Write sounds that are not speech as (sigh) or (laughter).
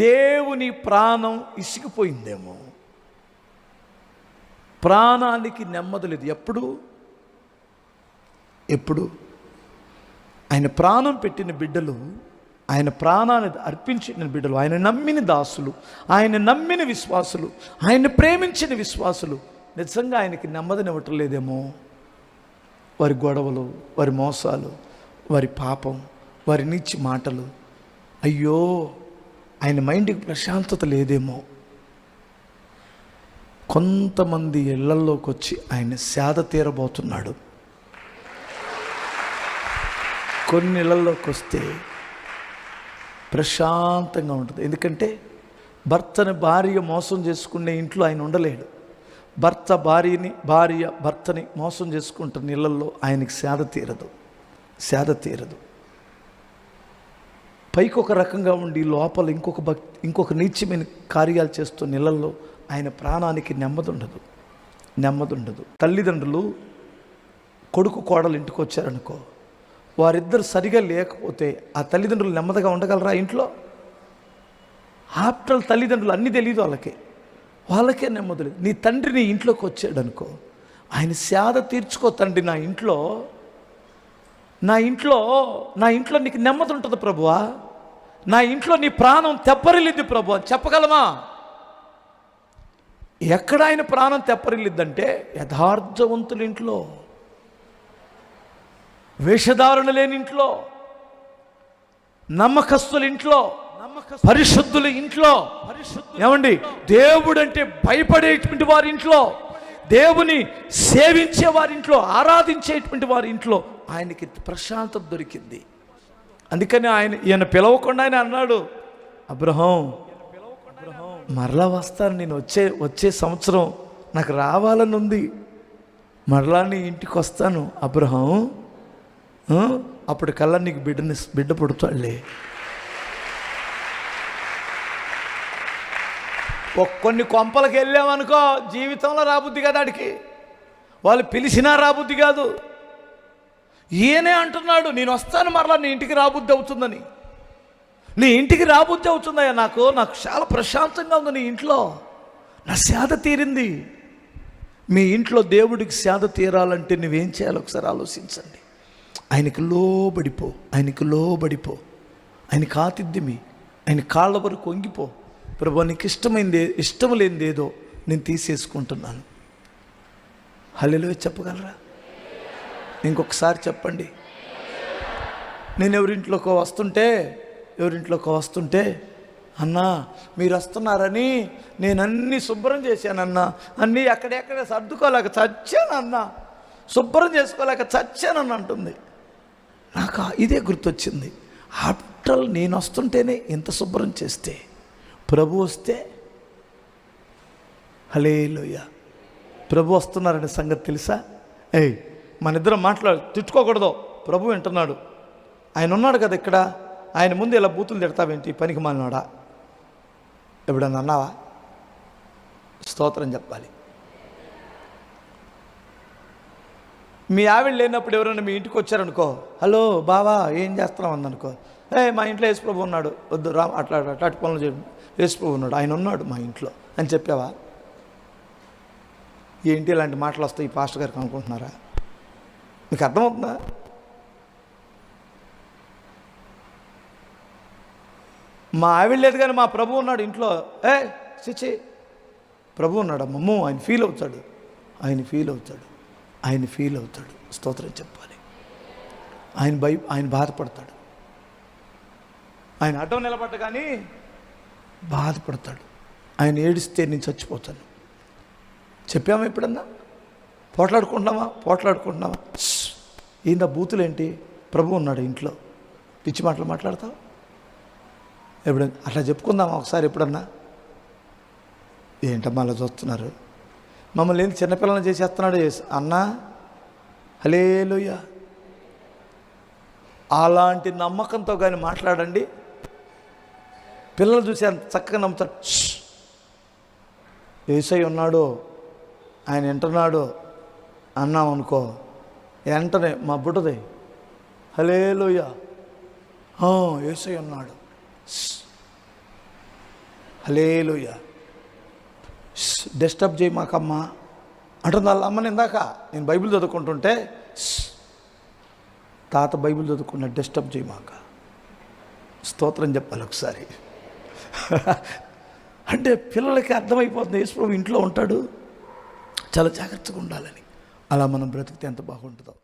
దేవుని ప్రాణం ఇసిగిపోయిందేమో. ప్రాణానికి నెమ్మది లేదు ఎప్పుడు? ఎప్పుడు? ఆయన ప్రాణం పెట్టిన బిడ్డలు ఆయన ప్రాణాన్ని అర్పించిన బిడ్డలు ఆయన నమ్మిన దాసులు ఆయన నమ్మిన విశ్వాసులు ఆయన ప్రేమించిన విశ్వాసులు నిజంగా ఆయనకి నెమ్మదినివ్వటం లేదేమో వారి గొడవలు వారి మోసాలు వారి పాపం వారి నీచి మాటలు. అయ్యో! ఆయన మైండ్కి ప్రశాంతత లేదేమో. కొంతమంది ఇళ్ళల్లోకి వచ్చి ఆయన సేద తీరబోతున్నాడు. కొన్ని ఇళ్ళలోకి వస్తే ప్రశాంతంగా ఉంటుంది. ఎందుకంటే భర్తని భార్య మోసం చేసుకునే ఇంట్లో ఆయన ఉండలేడు. భర్త భార్యని భార్య భర్తని మోసం చేసుకుంటున్న ఇళ్ళల్లో ఆయనకి సేద తీరదు. సేద తీరదు. పైకి ఒక రకంగా ఉండి లోపల ఇంకొక భక్తి ఇంకొక నీచమైన కార్యాలు చేస్తూ నీళ్ళల్లో ఆయన ప్రాణానికి నెమ్మది ఉండదు నెమ్మది ఉండదు తల్లిదండ్రులు కొడుకు కోడలు ఇంటికి వచ్చారనుకో వారిద్దరు సరిగా లేకపోతే ఆ తల్లిదండ్రులు నెమ్మదిగా ఉండగలరా ఇంట్లో? ఆప్టల్ తల్లిదండ్రులు అన్నీ తెలియదు వాళ్ళకి. వాళ్ళకే నెమ్మదులేదు నీ తండ్రి నీ ఇంట్లోకి వచ్చాడనుకో ఆయన సేద తీర్చుకో తండ్రి నా ఇంట్లో నా ఇంట్లో నా ఇంట్లో నీకు నెమ్మది ఉంటుంది ప్రభువా. నా ఇంట్లో నీ ప్రాణం తెప్పరిల్లిద్ది ప్రభు అని చెప్పగలమా? ఎక్కడ ఆయన ప్రాణం తెప్పరిల్లిద్దంటే యథార్థవంతుల ఇంట్లో వేషధారణ లేని ఇంట్లో నమ్మకస్తుల ఇంట్లో పరిశుద్ధుల ఇంట్లో. ఏమండి? దేవుడు అంటే భయపడేటువంటి వారి ఇంట్లో దేవుని సేవించే వారి ఇంట్లో ఆరాధించేటువంటి వారి ఇంట్లో ఆయనకి ప్రశాంతత దొరికింది. అందుకని ఆయన ఈయన పిలవకుండా ఆయన అన్నాడు అబ్రహం మరలా వస్తాను నేను వచ్చే వచ్చే సంవత్సరం నాకు రావాలని ఉంది. మరలా నీ ఇంటికి వస్తాను అబ్రహం. అప్పుడు కల్లా నీకు బిడ్డని బిడ్డ పుడతాడులే. కొన్ని కొంపలకు వెళ్ళామనుకో జీవితంలో రాబుద్ది కదా ఆడికి. వాళ్ళు పిలిచినా రాబుద్ది కాదు. ఈయనే అంటున్నాడు నేను వస్తాను మరలా నీ ఇంటికి రాబుద్ది అవుతుందని. నీ ఇంటికి రాబుద్ది అవుతుందయ్యా నాకు నాకు చాలా ప్రశాంతంగా ఉంది నీ ఇంట్లో. నా సేద తీరింది. మీ ఇంట్లో దేవుడికి సేద తీరాలంటే నువ్వేం చేయాలో? ఒకసారి ఆలోచించండి. ఆయనకి లోబడిపో ఆయనకి లోబడిపో. ఆయనకి ఆతిథ్యమి ఆయన కాళ్ళ వరకు వంగిపో. ప్రభు నీకు ఇష్టమైంది ఇష్టం లేనిదేదో నేను తీసేసుకుంటున్నాను. హల్లెలో చెప్పగలరా? ఇంకొకసారి చెప్పండి. నేను ఎవరింట్లోకో వస్తుంటే ఎవరింట్లోకి వస్తుంటే అన్నా మీరు వస్తున్నారని నేను అన్నీ శుభ్రం చేశానన్నా అన్నీ ఎక్కడెక్కడ సర్దుకోలేక చచ్చానన్నా శుభ్రం చేసుకోలేక చచ్చానని అంటుంది. నాకు ఇదే గుర్తొచ్చింది. ఆఫ్టర్ నేను వస్తుంటేనే ఇంత శుభ్రం చేస్తే ప్రభు వస్తే హలేలోయ ప్రభు వస్తున్నారనే సంగతి తెలుసా? ఏయ్ మన ఇద్దరం మాట్లాడు తిట్టుకోకూడదు. ప్రభు వింటున్నాడు. ఆయన ఉన్నాడు కదా ఇక్కడ. ఆయన ముందు ఇలా బూతులు తిడతావేంటి? పనికి మాలినాడా? ఎప్పుడన్నా అన్నావా? స్తోత్రం చెప్పాలి. మీ ఆవిడ లేనప్పుడు ఎవరైనా మీ ఇంటికి వచ్చారనుకో హలో బావా ఏం చేస్తున్నావు? అందనుకో ఏ మా ఇంట్లో యేసుప్రభు ఉన్నాడు. వద్దు రా అట్లా అట్లా అటు పనులు చేయండి యేసుప్రభు ఉన్నాడు. ఆయన ఉన్నాడు మా ఇంట్లో. అని చెప్పావా? ఏంటి ఇలాంటి మాటలు వస్తాయి ఈ పాస్టర్ గారికి అనుకుంటున్నారా మీకు అర్థమవుతుందా మా ఆవిడ లేదు కానీ మా ప్రభు ఉన్నాడు ఇంట్లో. ఏ చిచి ప్రభు ఉన్నాడు అమ్మమ్మ ఆయన ఫీల్ అవుతాడు. ఆయన ఫీల్ అవుతాడు. ఆయన ఫీల్ అవుతాడు. స్తోత్రం చెప్పాలి. ఆయన భయ ఆయన బాధపడతాడు. ఆయన అడ్డం నిలబడ్డ కానీ బాధపడతాడు. ఆయన ఏడిస్తే నేను చచ్చిపోతాను. చెప్పామా ఎప్పుడన్నా? పోట్లాడుకుంటున్నావా పోట్లాడుకుంటున్నావా ఈయన బూతులు బూతులేంటి? ప్రభు ఉన్నాడు ఇంట్లో. పిచ్చి మాటలు మాట్లాడతావు? ఎప్పుడు అట్లా చెప్పుకుందామా ఒకసారి ఎప్పుడన్నా? ఏంటమ్మా అలా చూస్తున్నారు? మమ్మల్ని ఏంటి చిన్నపిల్లలను చేసేస్తున్నాడు అన్నా? హలేలుయ్య అలాంటి నమ్మకంతో కానీ మాట్లాడండి. పిల్లలు చూసి అంత చక్కగా నమ్ముతారు. ఏసై ఉన్నాడు ఆయన వింటున్నాడు అన్నాం అనుకో వెంటనే మా బుడ్డది హలేలుయ్య ఏసై ఉన్నాడు. హలే హలేలుయ డిస్టర్బ్ చేయి మాకమ్మా. అంటుంది వాళ్ళ అమ్మని ఇందాక నేను బైబిల్ చదువుకుంటుంటే తాత బైబిల్ చదువుకున్న డిస్టర్బ్ చేయి మాక. స్తోత్రం చెప్పాలి ఒకసారి. (laughs) అంటే పిల్లలకి అర్థమైపోతుంది యేసుప్రభు ఇంట్లో ఉంటాడు చాలా జాగ్రత్తగా ఉండాలని. అలా మనం బ్రతికితే ఎంత బాగుంటుందో.